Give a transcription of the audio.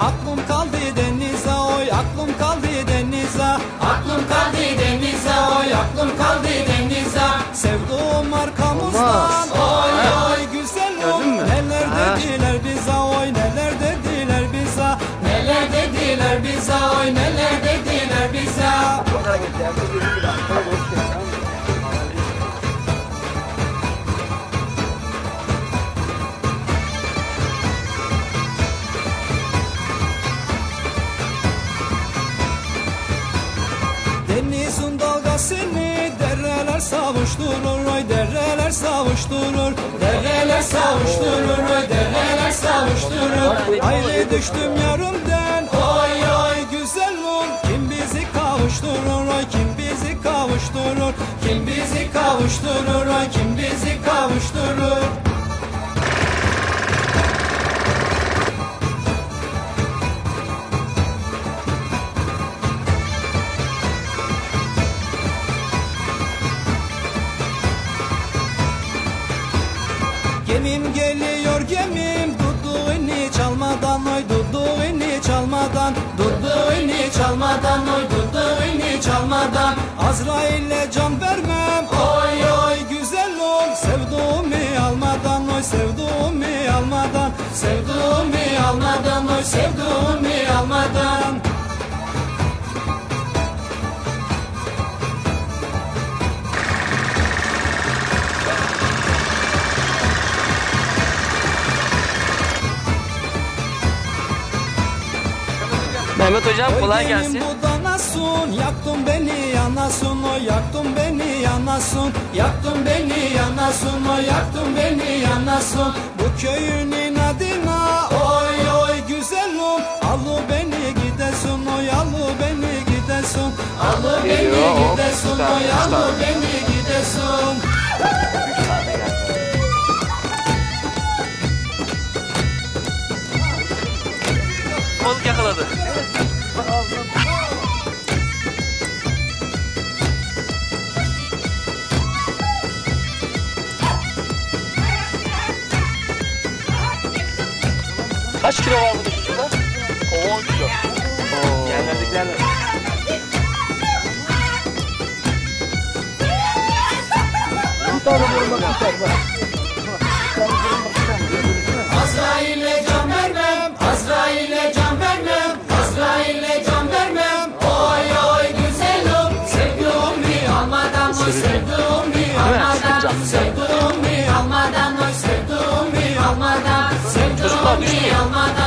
aklım kaldı denize oy aklım kaldı denize. Aklım kaldı denize oy aklım kaldı denize. Sevduğum arkamızdan oy oy güzel oy neler dediler bize oy neler dediler bize. Neler dediler bize oy neler dediler bize. Savuşturur oy dereler savuşturur. Dereler savuşturur oy dereler savuşturur. Ayrı düştüm yarımdan. Oy oy güzelim Kim bizi kavuşturur oy kim bizi kavuşturur? Kim bizi kavuşturur oy kim bizi kavuşturur Gemim geliyor gemim. Duduğunu çalmadan oy Duduğunu çalmadan. Duduğunu çalmadan oy Duduğunu çalmadan. Azrail'e can vermem. Oy oy güzelim Sevduğumu almadan oy Sevduğumu almadan. Sevduğumu almadan oy Sevduğumu almadan Mehmet hocam kolay gelsin. gelin bu danasın, yaktın beni yanasın, o yaktın beni yanasın, yaktın beni yanasın, o yaktın beni yanasın. Bu köyünün adına oy oy güzelim, alı beni gidesin, oy alı beni gidesin, alı beni gidesin, oy alı beni gidesin. Balık yakaladı. Kaç kilo var burada kuzuda? 10 kilo. Yerlerdekilerle. Bir tane vurmak bak. kucağımıza. Sevdumi almadan oy sevdumi almadan. Sevdumi almadan.